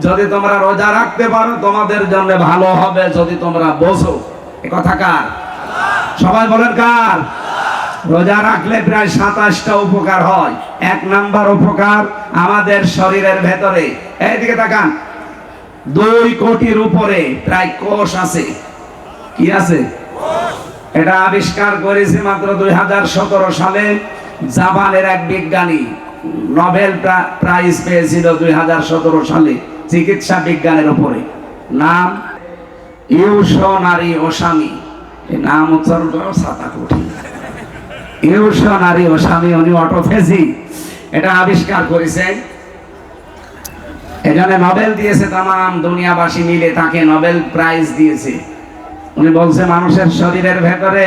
যদি তোমরা রোজা রাখতে পারো, তোমাদের জন্য ভালো হবে যদি তোমরা কথা কার? সবাই বলেন কার? রোজা রাখলে প্রায় সাতাশটা উপকার হয়। এক নাম্বার উপকার আমাদের শরীরের ভেতরে। এইদিকে তাকান। দুই কোটির উপরে প্রায় কোষ আছে। কি আছে? এটা আবিষ্কার করেছে মাত্র দুই হাজার সতেরো সালে। জাপানের এক বিজ্ঞানী নোবেল প্রাইজ পেয়েছিল দুই হাজার সতেরো সালে চিকিৎসা বিজ্ঞানের উপরে। নাম ওসামি। নাম উচ্চারণ করা কঠিন। ওসামি, উনি অটোফেজি। এটা আবিষ্কার করেছেন এখানে নোবেল দিয়েছে তাম দুনিয়াবাসী মিলে, তাকে নোবেল প্রাইজ দিয়েছে। উনি বলছে, মানুষের শরীরের ভেতরে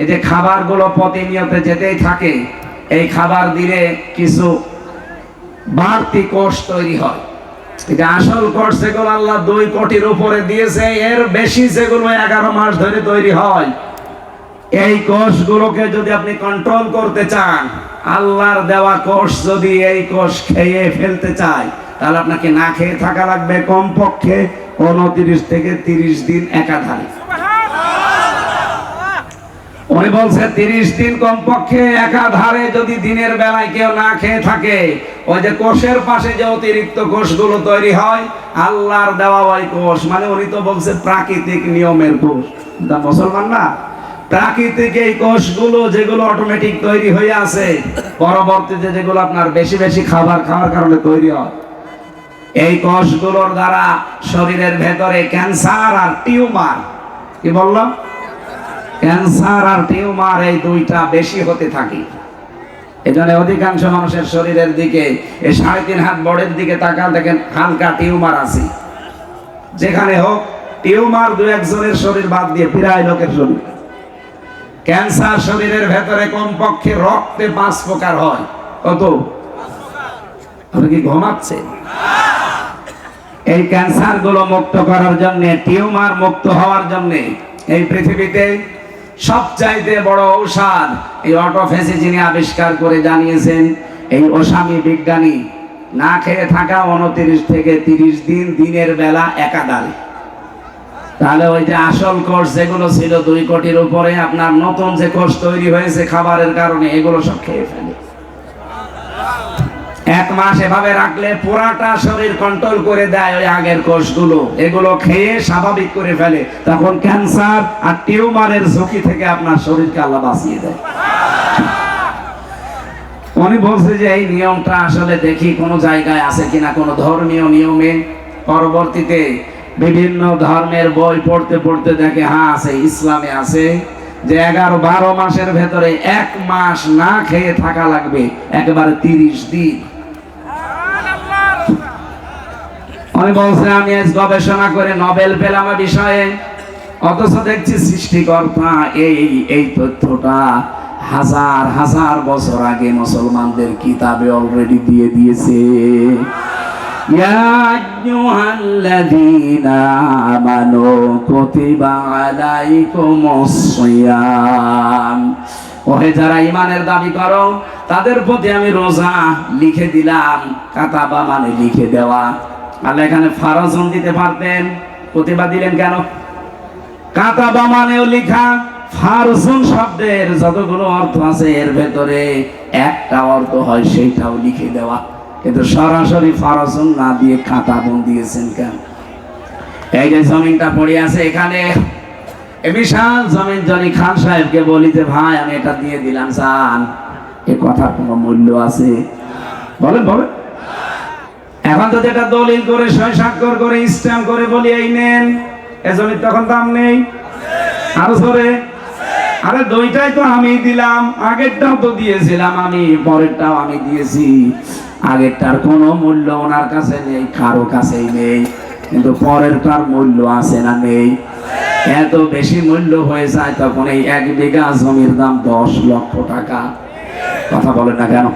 এই যে খাবারগুলো প্রতিনিয়ত যেতেই থাকে এই খাবার দিলে কিছু বাড়তি কোষ তৈরি হয়। আসল যেগুলো আল্লাহ দুই কোটির উপরে দিয়েছে, এর বেশি যেগুলো এগারো মাস ধরে তৈরি হয়। এই কোষগুলোকে যদি আপনি কন্ট্রোল করতে চান, আল্লাহর দেওয়া কোষ যদি এই কোষ খেয়ে ফেলতে চায়, তাহলে আপনাকে না খেয়ে থাকা লাগবে। কমপক্ষে উনত্রিশ থেকে তিরিশ দিন একাধারে। উনি বলছে, তিরিশ দিন কমপক্ষে একাধারে যদি দিনের বেলায় কেউ না খেয়ে থাকে, ওই যে কোষের পাশে যে অতিরিক্ত কোষগুলো তৈরি হয়, আল্লাহর দেওয়া ওই কোষ। মানে উনি তো বলছে প্রাকৃতিক নিয়মের কোষ। মুসলমান না? প্রাকৃতিক এই কোষগুলো যেগুলো অটোমেটিক তৈরি হয়ে আছে, পরবর্তীতে যেগুলো আপনার বেশি বেশি খাবার খাওয়ার কারণে তৈরি হয়, এই কোষগুলোর দ্বারা শরীরের ভেতরে ক্যান্সার আর টিউমার। কি বললাম? ক্যান্সার আর টিউমার এই দুইটা বেশি হতে থাকে। এজন্য অধিকাংশ মানুষের শরীরের দিকে এই সাড়ে তিন হাত বড়ের দিকে তাকান, দেখেন হালকা টিউমার আছে। যেখানে হোক, টিউমার দু একজনের শরীর বাদ দিয়ে প্রায় লোকের শরীর। ক্যান্সার শরীরের ভেতরে কমপক্ষে রক্তে পাঁচ প্রকার হয়। কত? কি ঘুমাচ্ছে? এই ক্যান্সারগুলো মুক্ত করার জন্য, টিউমার মুক্ত হওয়ার জন্য এই পৃথিবীতে সবচাইতে বড় ঔষধ এই অটোফেসি যিনি আবিষ্কার করে জানিয়েছেন, এই ওসামি বিজ্ঞানী না খেয়ে থাকা উনত্রিশ থেকে তিরিশ দিন দিনের বেলা একাধারে। তাহলে ওই যে আসল কোর্স যেগুলো ছিল দুই কোটির উপরে, আপনার নতুন যে কোর্স তৈরি হয়েছে খাবারের কারণে, এগুলো সব খেয়ে ফেলে এক মাস এভাবে রাখলে পুরাটা শরীর কন্ট্রোল করে দেয় ওই আগের কোষগুলো। এগুলো খেয়ে স্বাভাবিক করে ফেলে। তখন ক্যান্সার আর টিউমারের ঝুঁকি থেকে আপনার শরীরকে আল্লাহ বাঁচিয়ে দেয়। উনি বলছে যে, এই নিয়মটা আসলে দেখি কোনো জায়গায় আছে কিনা, কোনো ধর্মীয় নিয়মে? পরবর্তীতে বিভিন্ন ধর্মের বই পড়তে পড়তে দেখে হ্যাঁ আছে, ইসলামে আছে যে এগারো বারো মাসের ভেতরে এক মাস না খেয়ে থাকা লাগবে, একেবারে তিরিশ দিন। উনি বলছে আমি আজ গবেষণা করে নোবেল পেলাম এ বিষয়ে অথচ দেখছি সৃষ্টিকর্তা এই এই তথ্যটা হাজার হাজার বছর আগে মুসলমানদের কিতাবে অলরেডি দিয়ে দিয়েছে يا أيها الذين آمنوا كتب عليكم الصيام ওহে যারা ইমানের দাবি করো তাদের প্রতি আমি রোজা লিখে দিলাম কাতাবা মানে লিখে দেওয়া আল্লাহ এখানে ফারজন দিতে পারতেন। প্রতিভা দিলেন কেন? কাতাবা মানেও লিখা ফারজুন শব্দের যতগুলো অর্থ আছে এর ভেতরে একটা অর্থ হয়, সেইটাও লিখে দেওয়া। কিন্তু সরাসরি ফারজুন না দিয়ে কাতাবন দিয়েছেন কেন? এই যে জমিনটা পড়ে আছে এখানে। বিশাল জমিন, জনি খান সাহেবকে বলি যে ভাই, আমি এটা দিয়ে দিলাম, জান। এ কথার কোনো মূল্য আছে? বলেন বলেন। এখন যদি এটা দলিল করে, সই স্বাক্ষর করে, স্ট্যাম্প করে বলি, এই নেন। এ জমির তখন দাম নেই। আরও ধরে আরে দুইটাই তো আমি দিলাম, আগেরটাও তো দিয়েছিলাম আমি, পরেরটাও আমি দিয়েছি। আগেরটার কোনো মূল্য ওনার কাছে নেই, কারও কাছেই নেই। কিন্তু পরেরটার মূল্য আছে না নেই। এত বেশি মূল্য হয়ে যায় তখন এই এক বিঘা জমির দাম দশ লক্ষ টাকা। কথা বলেন না কেন?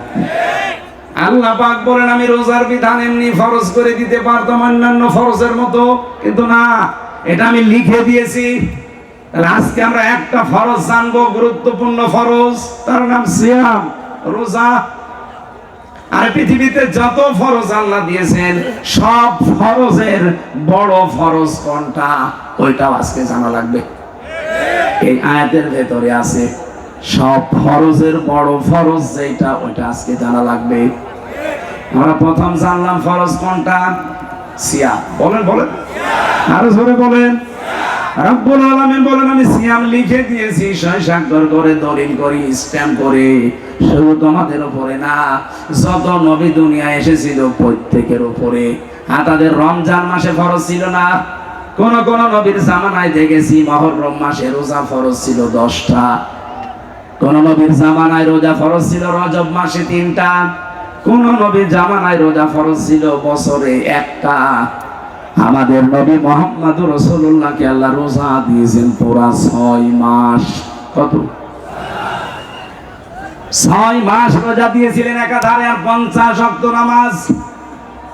আল্লাহ পাক বলেন, আমি রোজার বিধান এমনি ফরজ করে দিতে পারতাম, অন্যান্য ফরজের মতো। কিন্তু না, এটা আমি লিখে দিয়েছি। আজকে আমরা একটা ফরজ জানব, গুরুত্বপূর্ণ ফরজ। তার নাম সিয়াম। রোজা, আর পৃথিবীতে যত ফরজ আল্লাহ দিয়েছেন, সব ফরজের বড় ফরজ কোনটা? ওইটাও আজকে জানা লাগবে। এই আয়াতের ভেতরে আছে, সব ফরজের বড় ফরজ যেটা ওইটা আজকে জানা লাগবে। আমরা প্রথম জানলাম ফরজ কোনটা? সিয়া বলেন বলেন। আরও জোরে বলেন। রব্বুল আলামিন বলেন, আমি সিয়াম লিখে দিয়েছি করে দলিল করি, স্ট্যাম্প করে। শুধু তোমাদের উপরে না, যত নবী দুনিয়া এসেছিল প্রত্যেকের উপরে। আর তাদের রমজান মাসে ফরজ ছিল না। কোন কোন নবীর জামানায় দেখেছি, মহরম মাসে রোজা ফরজ ছিল দশটা। কোন নবীর জামানায় রোজা ফরজ ছিল রজব মাসে তিনটা। কোন নবীর জামানায় রোজা ফরজ ছিল? বছরে একটা। আমাদের নবী মোহাম্মদ রসুল্লাহকে আল্লাহ রোজা দিয়েছেন পুরা ছয় মাস। কত? ছয় মাস রোজা দিয়েছিলেন একাধারে আর পঞ্চাশ অক্ত নামাজ।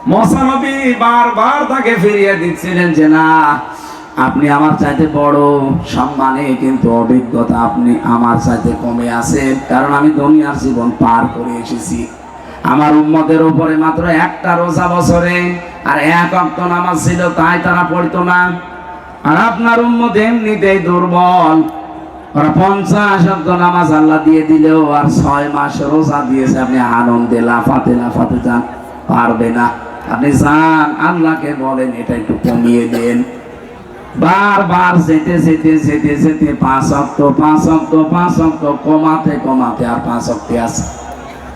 মশানবী বারবার তাকে ফিরিয়ে দিচ্ছিলেন যে, না, আপনি আমার চাইতে বড় সম্মানে কিন্তু অভিজ্ঞতা আপনি আমার চাইতে কমে আছেন। কারণ আমি দুনিয়ার জীবন পার করে এসেছি। আমার উম্মতের উপরে মাত্র একটা রোজা বছরে আর এক অক্ত নামাজ ছিল, তাই তারা পড়তো না। আর আপনার উম্মত এমনিতেই দুর্বল। ওরা পঞ্চাশ অক্ত নামাজ আল্লাহ দিয়ে দিলেও আর ছয় মাস রোজা দিয়েছে। আপনি আনন্দে লাফাতে লাফাতে যান, পারবে না। আপনি যান, আল্লাহকে বলেন, এটা একটু কমিয়ে দেন। বারবার যেতে যেতে যেতে যেতে পাঁচ অক্ট পাঁচ অক্ট পাঁচ অক্ট কমাতে কমাতে আর পাঁচ অক্টে আছে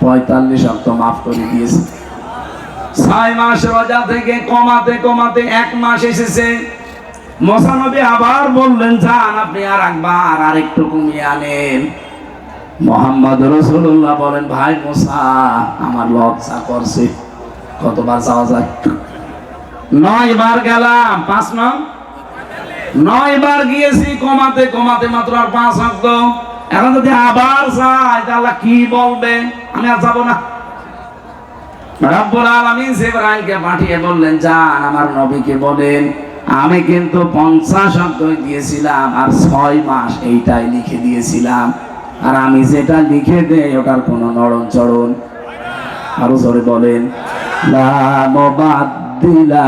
পঁয়তাল্লিশ অক্ট মাফ করে দিয়েছে। ছয় মাস রোজা থেকে কমাতে কমাতে এক মাস এসেছে। মশানবী আবার বললেন, যান আপনি আর একবার আর একটু কমিয়ে আনেন। মোহাম্মদ রসুল্লাহ বলেন, ভাই মোসা, আমার লজ্জা করছে। কতবার যাওয়া যায়? নয় বার গেলাম, পাঁচ নয় বার গিয়েছি, কমাতে কমাতে মাত্র আর পাঁচ অঙ্ক এখন যদি আবার যাই তাহলে কি বলবে? আমি আর যাব না। আমি কিন্তু ছয় মাস লিখে দিয়েছিলাম। আর আমি যেটা লিখে দেই, ওটার কোনো নড়ন চড়ন আরও জোরে বলেন, লা মুবাদ্দিলা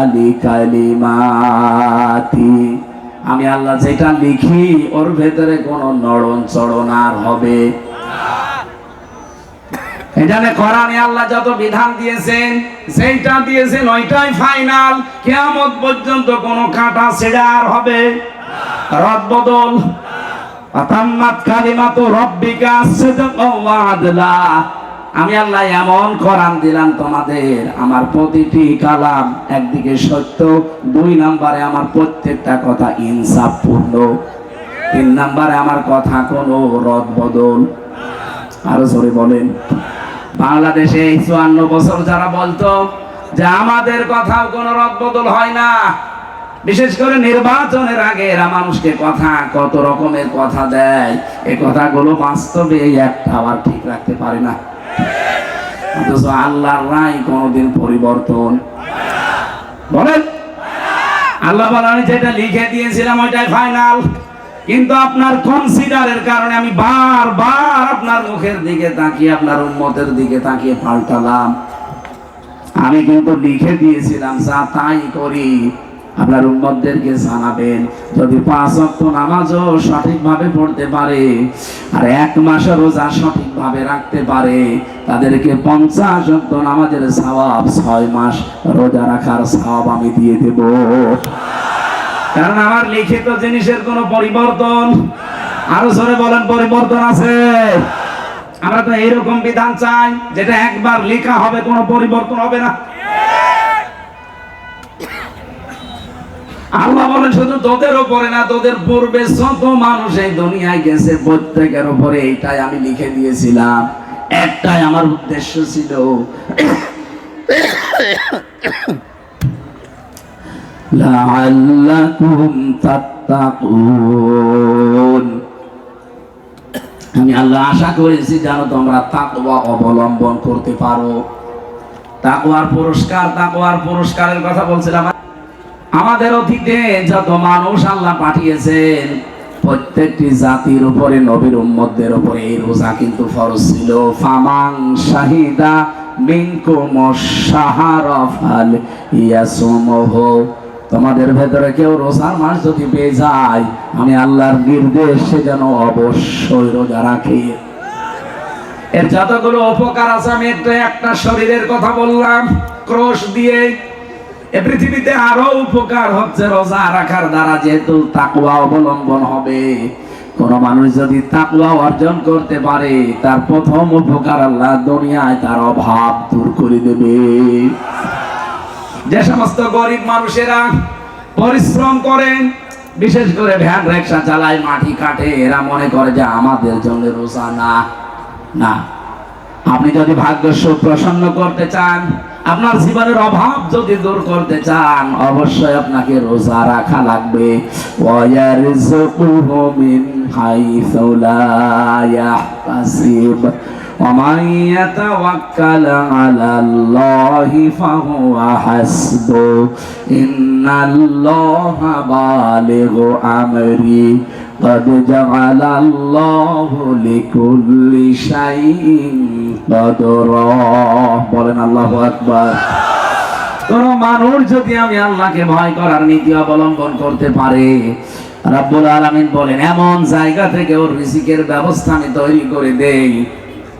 আমি আল্লাহ যেটা লিখি, ওর ভেতরে কোনো নড়ন চড়ন আর হবে। এখানে কোরআনে আল্লাহ যত বিধান দিয়েছেন সেইটা দিয়েছেন ওইটাই ফাইনাল কিয়ামত পর্যন্ত কোনো কাটা ছেড়ে আর হবে। রদ বদল। আতাম্মাত কালিমাতু রব্বিকা সিদকাও আমি আল্লাহ এমন কোরআন দিলাম তোমাদের, আমার প্রতিটি কালাম একদিকে সত্য, দুই নম্বরে আমার প্রত্যেকটা কথা ইনসাফপূর্ণ, তিন নম্বরে আমার কথা কোনো রদ বদল। আরও জোরে বলেন। বাংলাদেশে এই চুয়ান্ন বছর যারা বলতো যে আমাদের কথাও কোনো রদ বদল হয় না, বিশেষ করে নির্বাচনের আগে এরা মানুষকে কথা, কত রকমের কথা দেয়, এ কথাগুলো বাস্তবে একটা আবার ঠিক রাখতে পারে না। অথচ আল্লাহর রায় কোনোদিন পরিবর্তন। বলেন? আল্লাহ আমি যেটা লিখে দিয়েছিলাম ওইটাই ফাইনাল কিন্তু আপনার কনসিডারের কারণে আমি বারবার আপনার মুখের দিকে তাকিয়ে, আপনার উন্মতের দিকে তাকিয়ে পাল্টালাম। আমি কিন্তু লিখে দিয়েছিলাম, যা তাই করি। আপনার উম্মতদেরকে জানাবেন, যদি পাঁচ অক্ট নামাজও সঠিকভাবে পড়তে পারে আর এক মাসের রোজা সঠিকভাবে রাখতে পারে, তাদেরকে পঞ্চাশ অক্ট নামাজের সওয়াব, ছয় মাস রোজা রাখার সওয়াব আমি দিয়ে দেব। কারণ আমার লিখিত জিনিসের কোনো পরিবর্তন, আরও জোরে বলেন, পরিবর্তন আছে? আমরা তো এইরকম বিধান চাই, যেটা একবার লেখা হবে, কোনো পরিবর্তন হবে না। আল্লাহ বলেন, শুধু তোদের উপরে না, তোদের পূর্বে যত মানুষ এই দুনিয়ায় গেছে, প্রত্যেকের উপরে এইটাই আমি লিখে দিয়েছিলাম। একটাই আমার উদ্দেশ্য ছিল। আমি আল্লাহ আশা করেছি যেন তোমরা তাকওয়া অবলম্বন করতে পারো। তাকওয়ার পুরস্কার, তাকওয়ার পুরস্কারের কথা বলছিলাম। আমাদের অতীতে যত মানুষ আল্লাহ পাঠিয়েছেন, প্রত্যেকটি জাতির উপরে, নবীর উম্মতদের উপরে এই রোজা কিন্তু ফরজ ছিল। ফামাং শাহিদা মিনকুম শাহরা ফাল ইয়াসুমহু। তোমাদের ভেতরে কেউ রোজার মাস যদি পেয়ে যায়, আমি আল্লাহর নির্দেশ সে যেন অবশ্যই রোজা রাখে। এর যতগুলো উপকার আছে, আমি একটু একটা শরীরের কথা বললাম। ক্রোশ দিয়ে এ পৃথিবীতে আরও উপকার হচ্ছে রোজা রাখার দ্বারা, যেহেতু তাকুয়া অবলম্বন হবে। কোন মানুষ যদি তাকুয়া অর্জন করতে পারে, তার প্রথম উপকার আল্লাহ দুনিয়ায় তার অভাব দূর করে দেবে। যে সমস্ত গরিব মানুষেরা পরিশ্রম করেন, বিশেষ করে ভ্যান রিক্সা চালায়, মাটি কাটে, এরা মনে করে যে আমাদের জন্য রোজা না। না। আপনি যদি ভাগ্য সুপ্রসন্ন করতে চান আপনার জীবনের অভাব যদি দূর করতে চান অবশ্যই আপনাকে রোজা রাখা লাগবে। মিন হাইসু লা ইয়াহতাসিব ومن يتوكل على الله فهو حسبه إن الله بالغ أمري قد جعل الله لكل شيء قدرا বলেন আল্লাহু আকবার কোন মানুষ যদি আমি আল্লাহকে ভয় করার নীতি অবলম্বন করতে পারে রাব্বুল আলামিন বলেন এমন জায়গা থেকে ওর রিজিকের ব্যবস্থা আমি তৈরি করে দেই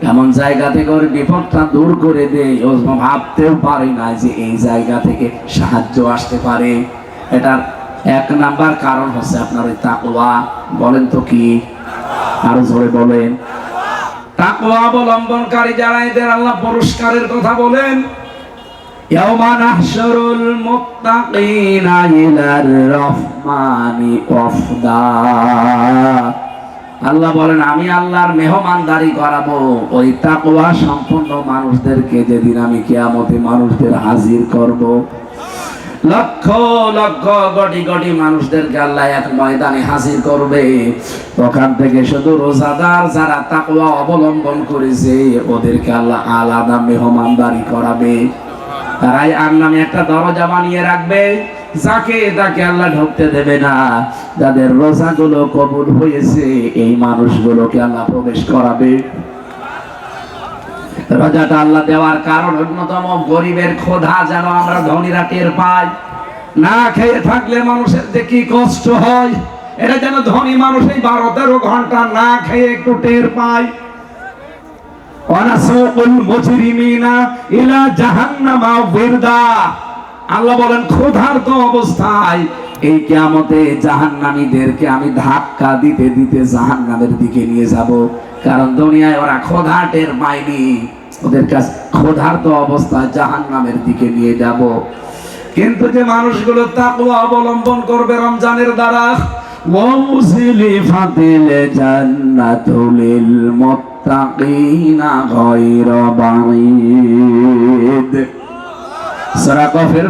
এমন জায়গা থেকে ওর বিপদটা দূর করে দেই ও ভাবতেও পারে না যে এই জায়গা থেকে সাহায্য আসতে পারে এটার এক নাম্বার কারণ হচ্ছে আপনার ওই তাকওয়া বলেন তো কি? আরও জোরে বলেন। তাকওয়া অবলম্বনকারী যারা এদের আল্লাহ পুরস্কারের কথা বলেন আল্লাহ বলেন, আমি আল্লাহর মেহমানদারি করাবো। ওই তাকওয়া সম্পন্ন মানুষদেরকে যেদিন আমি কেয়ামতে মানুষদের হাজির করব। লক্ষ লক্ষ কোটি কোটি মানুষদেরকে আল্লাহ এক ময়দানে হাজির করবে। ওখান থেকে শুধু রোজাদার যারা তাকওয়া অবলম্বন করেছে, ওদেরকে আল্লাহ আলাদা মেহমানদারি করাবে। তারাই আর নামে একটা দরজা বানিয়ে রাখবে, যাকে তাকে আল্লাহ ঢুকতে দেবে না। যাদের রোজাগুলো কবুল হয়েছে, এই মানুষগুলোকে আল্লাহ প্রবেশ করাবে। রোজাটা আল্লাহ দেওয়ার কারণ অন্যতম গরিবের ক্ষোধা যেন আমরা ধনীরা টের পাই। না খেয়ে থাকলে মানুষের যে কি কষ্ট হয়, এটা যেন ধনী মানুষ এই বারো তেরো ঘণ্টা না খেয়ে একটু টের জাহান্নামীদেরকে আমি ধাক্কা দিতে দিতে জাহান্নামের দিকে নিয়ে যাব। কারণ দুনিয়ায় ওরা ক্ষুধা টের পায়নি। ওদের কাছে ক্ষুধার্ত অবস্থায় জাহান্নামের দিকে নিয়ে যাব। কিন্তু যে মানুষগুলো তাকওয়া অবলম্বন করবে রমজানের দ্বারা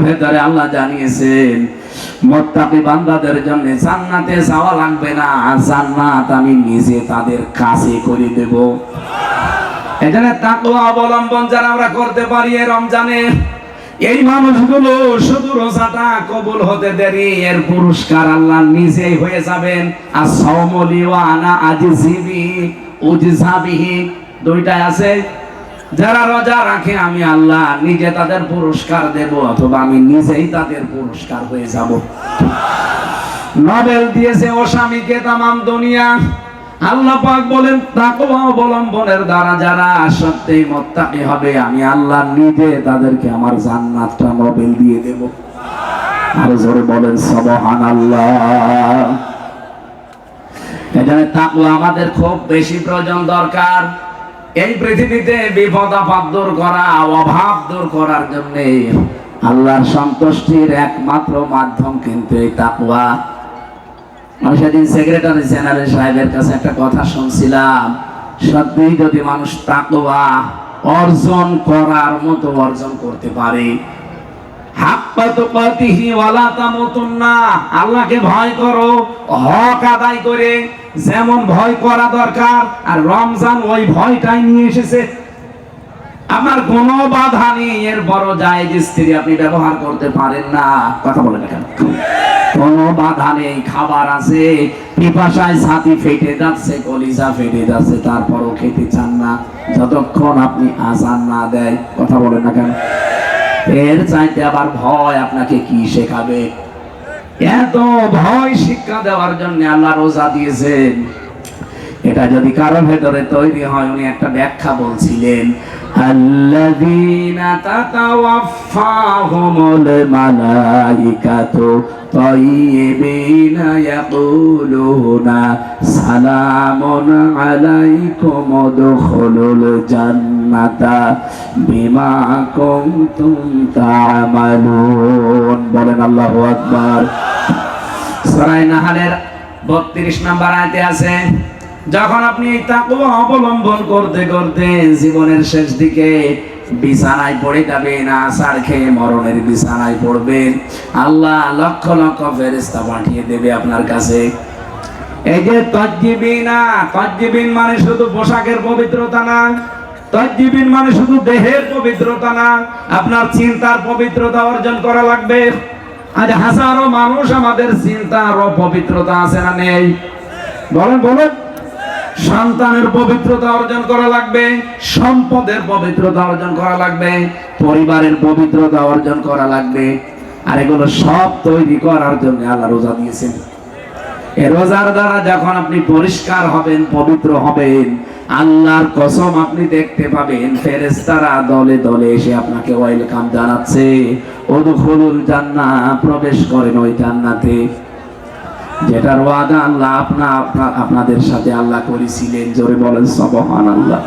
ভেতরে আল্লাহ জানিয়েছেন, মুত্তাকি বান্দাদের জন্য জান্নাতে যাওয়া লাগবে না, জান্নাত আমি নিজে তাদের কাছে করে দেব। এজন্য তাকওয়া অবলম্বন যারা আমরা করতে পারি রমজানে, এই মানুষগুলো শুধু রোজাটা কবুল হতে দেরি, এর পুরস্কার আল্লাহ নিজেই হয়ে যাবেন। আর সৌমলি ও আনা আজিজিবি উজজাবিহি, দুইটাই আছে। যারা রোজা রাখে, আমি আল্লাহ নিজে তাদের পুরস্কার দেব, অথবা আমি নিজেই তাদের পুরস্কার হয়ে যাব। নোবেল দিয়েছে ও স্বামীকে তামাম দুনিয়া। আল্লাহ পাক বলেন, তাকওয়া অবলম্বনের দ্বারা যারা সত্যি মুত্তাকি হবে, আমি আল্লাহ নিজে তাদেরকে আমার জান্নাতটা নোবেল দিয়ে দেব। আরও জোরে বলেন, সুবহানাল্লাহ। এখানে তাকওয়া আমাদের খুব বেশি প্রয়োজন দরকার। এই পৃথিবীতে বিপদ, আপদ দূর করা, অভাব দূর করার জন্য আল্লাহর সন্তুষ্টির একমাত্র মাধ্যম কিন্তু এই তাকওয়া। আমি সেদিন সেক্রেটারি জেনারেল সাহেবের কাছে একটা কথা শুনছিলাম। যদি মানুষ অর্জন করার মতো অর্জন করতে পারে আল্লাহকে ভয় করো, হক আদায় করে যেমন ভয় করা দরকার, আর রমজান ওই ভয়টাই নিয়ে এসেছে আমার কোনো বাধা নেই, এর বড় জায়েজ স্ত্রী আপনি ব্যবহার করতে পারেন না। কথা বলেন না কেন? কোনো বাধা নেই, খাবার আছে, পিপাসায় ছাতি ফেটে যাচ্ছে, কলিজা ফেটে যাচ্ছে, তারপরও খেতে চান না। যতক্ষণ আপনি আজান না দেয় কথা বলেন না কেন? এর চাইতে আবার ভয় আপনাকে কি শেখাবে? এত ভয় শিক্ষা দেওয়ার জন্য আল্লাহ রোজা দিয়েছেন। এটা যদি কারও ভেতরে তৈরি হয়, উনি একটা ব্যাখ্যা বলছিলেন। আল্লাযীনা তাতাওয়াফাহুমুল মালাইকাতু তাইয়্যিবিনা ইয়াকুলুনা সালামুন আলাইকুম উদখুলুল জান্নাতা বিমা কুনতুম তা'মালুন বলেন আল্লাহু আকবার। সূরা নাহলের 32 নম্বর আয়াতে আছে যখন আপনি এই তাকওয়া অবলম্বন করতে করতে জীবনের শেষ দিকে বিছানায় পড়ে যাবেন আসার খেয়ে মরণের বিছানায় পড়বেন, আল্লাহ লক্ষ লক্ষ ফেরেশতা পাঠিয়ে দেবে আপনার কাছে। এই যে তজ্জিবিনা তজ্জিবিন মানে শুধু পোশাকের পবিত্রতা না, তজ্জিবিন মানে শুধু দেহের পবিত্রতা না, আপনার চিন্তার পবিত্রতা অর্জন করা লাগবে। আজ হাজারো মানুষ আমাদের চিন্তার পবিত্রতা আছে না নেই? বলেন বলেন। সন্তানের পবিত্রতা অর্জন করা লাগবে, সম্পদের পবিত্রতা অর্জন করা লাগবে, পরিবারের পবিত্রতা অর্জন করা লাগবে। আর এগুলো সব তৈরি করার জন্য আল্লাহ রোজা দিয়েছেন। রোজার দ্বারা যখন আপনি পরিষ্কার হবেন, পবিত্র হবেন, আল্লাহর কসম আপনি দেখতে পাবেন ফেরেস্তারা দলে দলে এসে আপনাকে ওয়েলকাম জানাচ্ছে। ওদখুলুল জান্নাহ, প্রবেশ করেন ওই জান্নাতে। যেটার ওয়াদা আল্লাহ, আপনা, আপনা- আপনাদের সাথে আল্লাহ করেছিলেন। জোরে বলেন সবহান আল্লাহ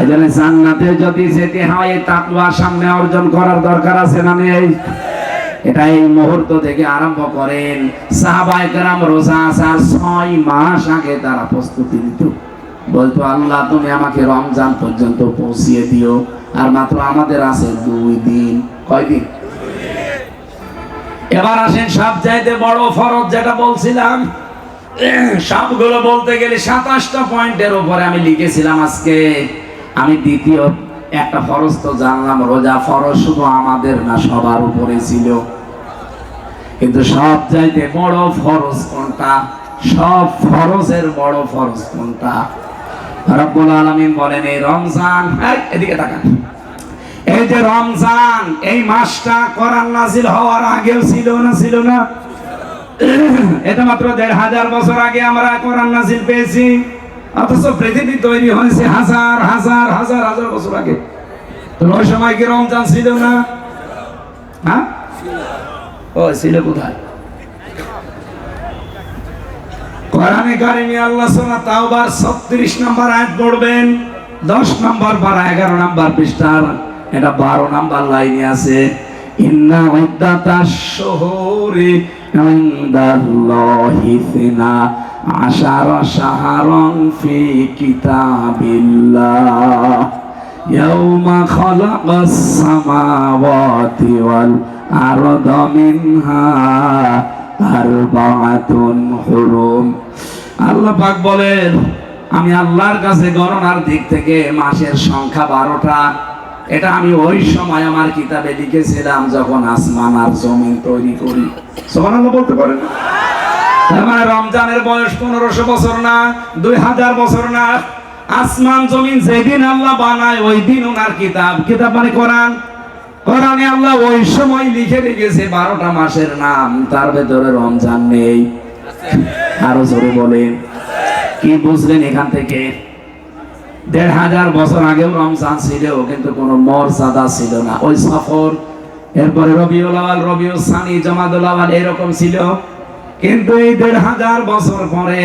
এই জন্য জান্নাতে যদি যেতে হয় তাকওয়া সামনে অর্জন করার দরকার আছে না নেই? এটা এই মুহূর্ত থেকে আরম্ভ করেন। সাহাবায়ে কেরাম রোজা আসার ছয় মাস আগে তারা প্রস্তুতি নিত। বলতো, আল্লাহ, তুমি আমাকে রমজান পর্যন্ত পৌঁছিয়ে দিও। আর মাত্র আমাদের আছে দুই দিন। কয়দিন? এবার আসেন সব চাইতে বড় ফরজ যেটা বলছিলাম। সবগুলো বলতে গেলে সাতাশটা পয়েন্টের উপরে আমি লিখেছিলাম আজকে। আমি দ্বিতীয় একটা ফরজ তো জানলাম, রোজা ফরজ শুধু আমাদের না, সবার উপরে ছিল। কিন্তু সব চাইতে বড় ফরজ কোনটা? সব ফরজের বড় ফরজ কোনটা? রব্বুল আলামিন বলেন, এই রমজান এদিকে তাকান। এই যে রমজান, এই মাসটা কোরআন নাজিল হওয়ার আগেও ছিল না ছিল না? এটা মাত্র দেড় হাজার বছর আগে আমরা কোরআন নাজিল পেয়েছি। অথচ পৃথিবী তৈরি হয়েছে হাজার হাজার হাজার হাজার বছর আগে। তো ওই সময় কি রমজান ছিল না? হ্যাঁ? ও, ছিল কোথায়? কোরআনে কারিমে আল্লাহ সুবহানাহু তাওবার 36 নম্বর আয়াত পড়বেন 10 নম্বর পারা 11 নম্বর পৃষ্ঠার। এটা বারো নাম্বার লাইনে আছে। ইন্না ইদ্দাতাশ শুহুরি ইনদাল্লাহি ফিনা আশারা শাহরান ফি কিতাবিল্লাহ। ইয়াউমা খালাকাস সামাওয়াতি ওয়াল আরদা মিনহা আরবাআতুন আল্লাহ পাক বলেন, আমি আল্লাহর কাছে গণনার দিক থেকে মাসের সংখ্যা বারোটা। এটা আমি ওই সময় আমার কিতাবে লিখেছিলাম যখন আসমান আর জমিন তৈরি করি। সুবহানাল্লাহ বলতে পারেন। মানে রমজানের বয়স পনেরোশো বছর না, দুই হাজার বছর না। আসমান, জমিন যেদিন আল্লাহ বানায় ওই দিন ওনার কিতাব। কিতাব মানে কোরআন। কোরআনে আল্লাহ ওই সময় লিখে রেখেছে বারোটা মাসের নাম। তার ভেতরে রমজান নেই। আরও জোরে বলেন। কি বুঝলেন এখান থেকে? দেড় হাজার বছর আগেও রমজান ছিল কিন্তু কোনো মর্যাদা ছিল না। ওই সফর, এরপরে রবিউল আওয়াল, রবিউল সানি জমাদুল আওয়াল এরকম ছিল। কিন্তু এই দেড় হাজার বছর পরে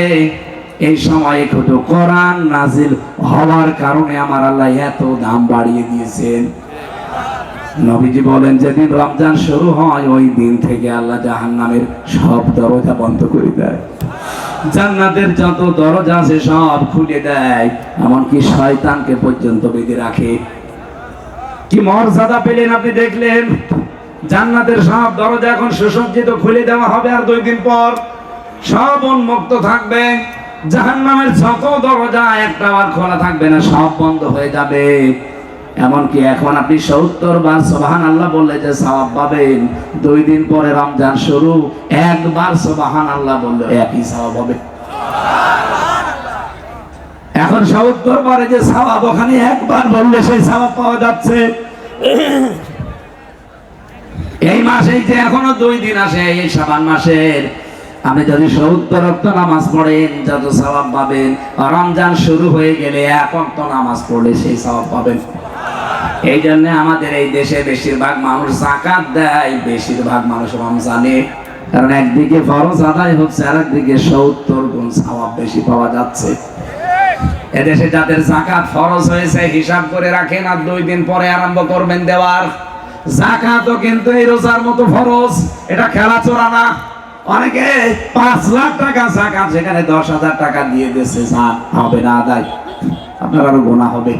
এই সময়ে শুধু কোরআন নাজিল হওয়ার কারণে আমার আল্লাহ এত দাম বাড়িয়ে দিয়েছেন। নবীজি বলেন, যেদিন রমজান শুরু হয়, ওই দিন থেকে আল্লাহ জাহান্নামের সব দরজা বন্ধ করে দেয়। জান্নাতের যত দরজা আছে সব খুলে দেয়, এমনকি শয়তানকে পর্যন্ত বেঁধে রাখে। কি মর্যাদা পেলেন আপনি দেখলেন? জান্নাতের সব দরজা এখন সুসজ্জিত, খুলে দেওয়া হবে আর দুই দিন পর সব উন্মুক্ত থাকবে। জাহান্নামের যত দরজা একটা আর খোলা থাকবে না, সব বন্ধ হয়ে যাবে। এমনকি এখন আপনি সত্তর বার সোবাহান আল্লাহ বললে যে সওয়াব পাবেন। দুই দিন পরে রমজান শুরু, একবার সোবাহান আল্লাহ বললে একই সওয়াব হবে। এখন সত্তর বারে যে সওয়াব, ওখানে একবার বললে সেই সওয়াব পাওয়া যাচ্ছে। এই মাসেই যে এখনও দুই দিন আসে, এই সাবান মাসের। আপনি যদি সত্তর রক্ত নামাজ পড়েন, যত সওয়াব পাবেন। রমজান শুরু হয়ে গেলে এক অক্ত নামাজ পড়লে সেই সওয়াব পাবেন। এই জন্য আমাদের এই দেশে বেশিরভাগ মানুষ জাকাত দেয়, বেশিরভাগ মানুষ রমজানে। কারণ একদিকে ফরজ আদায় হচ্ছে আর একদিকে সত্তর গুণ সওয়াব বেশি পাওয়া যাচ্ছে। এদেশে যাদের জাকাত ফরজ হয়েছে, হিসাব করে রাখেন আর দুই দিন পরে আরম্ভ করবেন দেওয়ার। জাকাতও কিন্তু এই রোজার মতো ফরজ, এটা খেলা চোরা না। অনেকে পাঁচ লাখ টাকা জাকাত, সেখানে দশ হাজার টাকা দিয়ে যান হবে না আদায়। আপনার আরও গোনা হবে।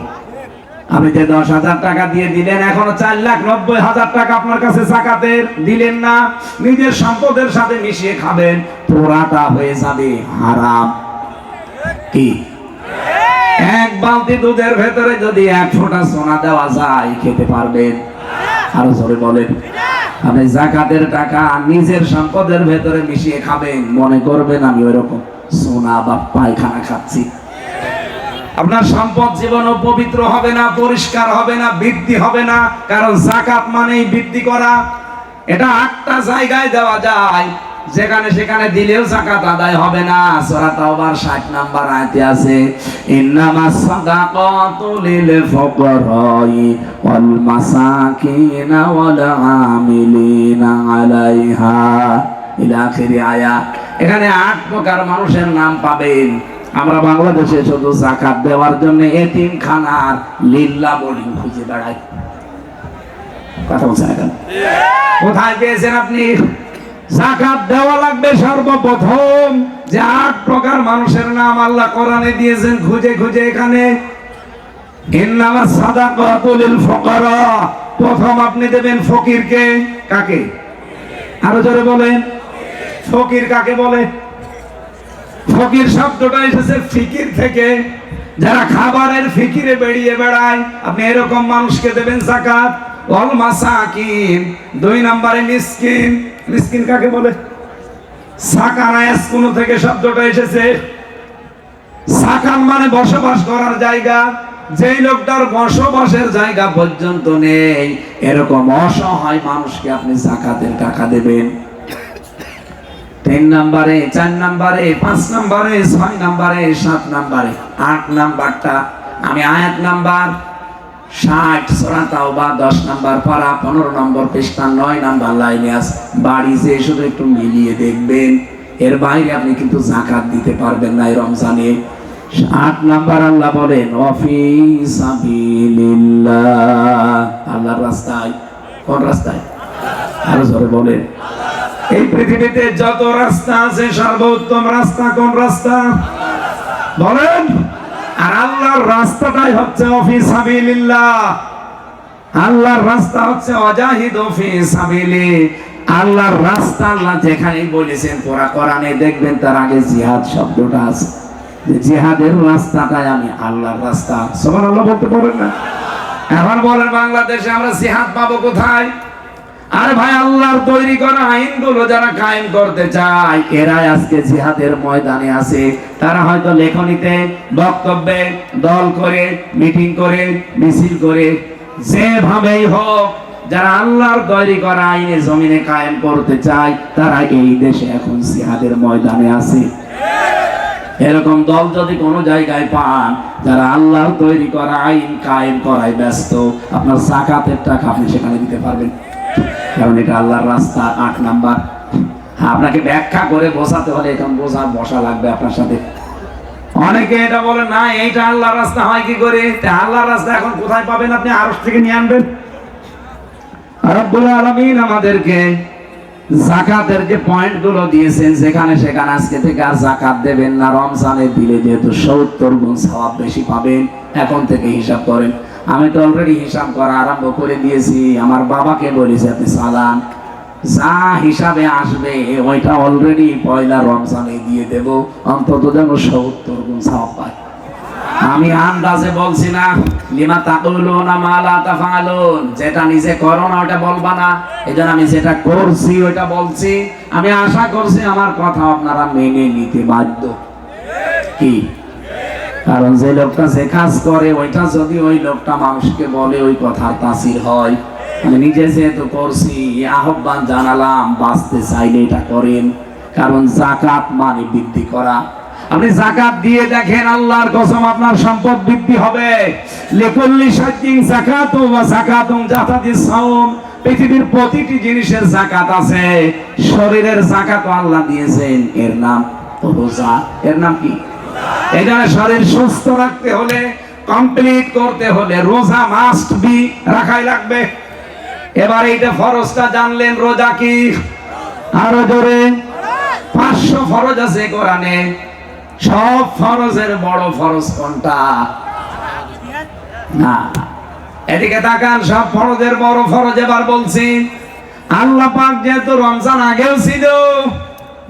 আপনি যে দশ হাজার টাকা দিয়ে দিলেন, এখনও চার লাখ নব্বই হাজার টাকা আপনার কাছে জাকাতের দিলেন না, নিজের সম্পদের সাথে মিশিয়ে খাবেন, পোড়াটা হয়ে যাবে হারাম। কি? এক বালতি দুধের ভেতরে যদি এক ফোঁটা সোনা দেওয়া যায়, খেতে পারবেন। আরও জোরে বলেন। আপনি জাকাতের টাকা নিজের সম্পদের ভেতরে মিশিয়ে খাবেন, মনে করবেন আমি ওইরকম সোনা বা পায়খানা খাচ্ছি। আপনার সম্পদ জীবনও পবিত্র হবে না, পরিষ্কার হবে না, বৃদ্ধি হবে না, কারণ জাকাত মানেই বৃদ্ধি করা। এটা আটটা জায়গায় দেওয়া যায়। যেখানে সেখানে দিলেও জাকাত আদায় হবে না। সূরা তাওবার 60 নাম্বার আয়াতে আছে ইন্নামাস সাদাকাতু লিল ফুকারাই ওয়াল মাসাকিন ওয়াল আমিলিনা আলাইহা। ইলা আখিরি আয়াত। এখানে আট প্রকার মানুষের নাম পাবেন। আমরা বাংলাদেশে শুধু জাকাত দেওয়ার জন্য এতিম খানার লিল্লা বোর্ডিং খুঁজে বেড়াই। কথা বলছেন এখন কোথায় পেয়েছেন আপনি? জাকাত দেওয়া লাগবে সর্বপ্রথম। যে আট প্রকার মানুষের নাম আল্লাহ কোরআনে দিয়েছেন, খুঁজে খুঁজে এখানে। ইন্নামা সাদাকাতুল ফুকারা। প্রথম আপনি দেবেন ফকিরকে। কাকে? আরও জোরে বলেন। ফকির কাকে বলে? ফকির শব্দটা এসেছে ফিকির থেকে। যারা খাবারের ফিকিরে বেরিয়ে বেড়ায়, আপনি এরকম মানুষকে দেবেন জাকাত। অল মাসাকিন, দুই নম্বরে মিসকিন। মিসকিন কাকে বলে? সাকানায়াস কোন থেকে শব্দটা এসেছে। সাকান মানে বসবাস করার জায়গা। যেই লোকটার বসবাসের জায়গা পর্যন্ত নেই, এরকম অসহায় মানুষকে আপনি জাকাতের টাকা দেবেন। তিন নম্বরে, চার নম্বরে, পাঁচ নম্বরে, ছয় নম্বরে, সাত নম্বরে। আট নাম্বারটা, আমি আয়াত নাম্বার ষাট সরাতাও বা দশ নাম্বার পারা, পনেরো নম্বর পৃষ্ঠা, নয় নাম্বার লাইনে আস বাড়ি যে শুধু একটু মিলিয়ে দেখবেন। এর বাইরে আপনি কিন্তু জাকাত দিতে পারবেন না এই রমজানে। আট নাম্বার আল্লাহ বলেন অফিস আল্লাহর রাস্তায়, কোন রাস্তায়? আরও জোরে বলেন। এই পৃথিবীতে যত রাস্তা আছে, সর্বোত্তম রাস্তা কোন রাস্তা? বলেন। আর আল্লাহর রাস্তাটাই হচ্ছে অফিস হাবিলিল্লাহ আল্লাহর রাস্তা হচ্ছে অজাহিদ অফিস হাবিলি আল্লাহর রাস্তা আল্লাহ যেখানেই বলেছেন পোড়া কোরআনে দেখবেন, তার আগে জিহাদ শব্দটা আছে। জিহাদের রাস্তাটাই আমি আল্লাহর রাস্তা। সবার আল্লাহ বলতে পারেন না। এখন বলেন বাংলাদেশে আমরা জিহাদ পাবো কোথায়? আরে ভাই, আল্লাহর তৈরি করা আইনগুলো যারা কায়েম করতে চায়, এরাই আজকে জিহাদের ময়দানে আছে। তারা হয়তো লেখনীতে, বক্তব্যে, দল করে, মিটিং করে, মিছিল করে, যেভাবেই হোক, যারা আল্লাহর তৈরি করা আইনে জমিনে কায়েম করতে চায়, তারা এই দেশে এখন জিহাদের ময়দানে আছে। এরকম দল যদি কোনো জায়গায় পান, যারা আল্লাহর তৈরি করা আইন কায়েম করায় ব্যস্ত, আপনার জাকাতের টাকা আপনি সেখানে দিতে পারবেন। কারণ এটা আল্লাহর রাস্তা, আট নাম্বার। আপনাকে ব্যাখ্যা করে বসাতে হলে এখন বোঝা বসা লাগবে আপনার সাথে। অনেকে এটা বলে, না, এইটা আল্লাহর রাস্তা হয় কি করে? আল্লাহর রাস্তা এখন কোথায় পাবেন আপনি? আরশ থেকে নিয়ে আনবেন। আমাদেরকে জাকাতের যে পয়েন্টগুলো দিয়েছেন সেখানে সেখানে আজকে থেকে আর জাকাত দেবেন না। রমজানে দিলে যেহেতু সত্তর গুণ সওয়াব বেশি পাবেন, এখন থেকে হিসাব করেন। আমি তো অলরেডি হিসাব করা আরম্ভ করে দিয়েছি। আমার বাবাকে বলেছি, আপনি সালাম যা হিসাবে আসবে ওইটা অলরেডি পয়লা রমজানে দিয়ে দেব। অন্তত যেন সত্তর গুণ সওয়াব পায়। আমি আন্দাজে বলছি না, লিমা তাকুলুনা মা লা তাফালুন। যেটা নিজে করো না ওটা বলবা না। এজন্য আমি যেটা করছি ওটা বলছি। আমি আশা করছি আমার কথা আপনারা মেনে নিতে বাধ্য। কি? কারণ যে লোকটা যে কাজ করে, ওইটা যদি ওই লোকটা মানুষকে বলে, ওই কথার তাসির হয়। আমি নিজে যেহেতু করছি আহ্বান জানালাম, বাঁচতে চাইলে এটা করেন। কারণ জাকাত মানে বৃদ্ধি করা। আপনি জাকাত দিয়ে দেখেন আল্লাহর কসম আপনার সম্পদ বৃদ্ধি হবে। লেকুল্লি সাজ্জিন জাকাত ওয়া জাকাতুন জাতাদিস সাওম। পৃথিবীর প্রতিটি জিনিসের জাকাত আছে। শরীরের জাকাত আল্লাহ দিয়েছেন। এর নাম রোজা। এর নাম কি? জন্য শরীর সুস্থ রাখতে হলে কমপ্লিট করতে হলে রোজা মাস্ট বি রাখাই লাগবে। এবার এইটা ফরজটা জানলেন রোজা কি? আরও জোরে। পাঁচশো ফরজ আছে কোরআনে। সব ফরজের বড় ফরজ কোনটা? না। এদিকে তাকান, সব ফরজের বড় ফরজ এবার বলছি, আল্লাহ পাক যেহেতু রমজান আগেও ছিল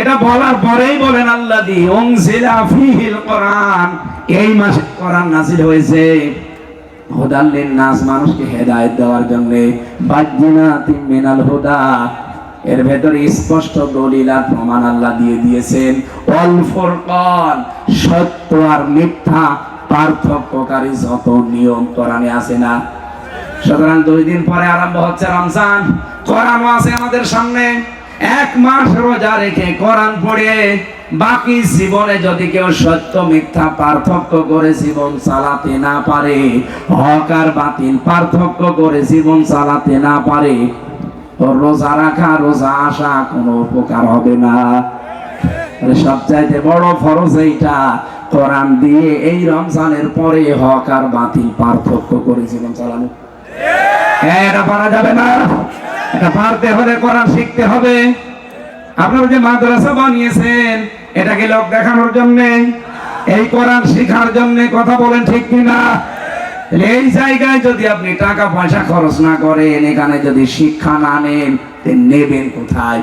এটা বলার পরেই বলেন আল্লাহ দি উনজিলা ফীহিল কোরআন। এই মাসে কোরআন নাযিল হয়েছে। হুদাল্লিন নাস মানুষকে হেদায়েত দেওয়ার জন্য। বাজ্জিনাতিন মিনাল হুদা। এর ভেতরে স্পষ্ট দলিল আর প্রমাণ আল্লাহ দিয়ে দিয়েছেন। অল ফুরকান, সত্য আর মিথ্যা পার্থক্যকারী যত নিয়ম কোরআনে আছে না। সুতরাং দুই দিন পরে আরম্ভ হচ্ছে রমজান। কোরআনও আছে আমাদের সামনে। এক মাস রোজা রেখে কোরআন পড়ে, বাকি জীবনে যদি কেউ সত্য, মিথ্যা, পার্থক্য করে জীবন চালাতে না পারে, হক আর বাতিল পার্থক্য করে জীবন চালাতে না পারে রোজা রাখা, রোজা আসা কোনো উপকার হবে না। সবচাইতে বড় ফরজ এইটা, কোরআন দিয়ে এই রমজানের পরে হক আর বাতিল পার্থক্য করে জীবন চালানো। এটা পারা যাবে না। এটা পারতে হলে কোরআন শিখতে হবে। যে মাদ্রাসা বানিয়েছেন, এটাকে লোক দেখানোর জন্য, এই কোরআন শিখার জন্য কথা বলেন ঠিক কিনা? এই জায়গায় যদি আপনি টাকা পয়সা খরচ না করেন, এখানে যদি শিক্ষা না নেন নেবেন কোথায়?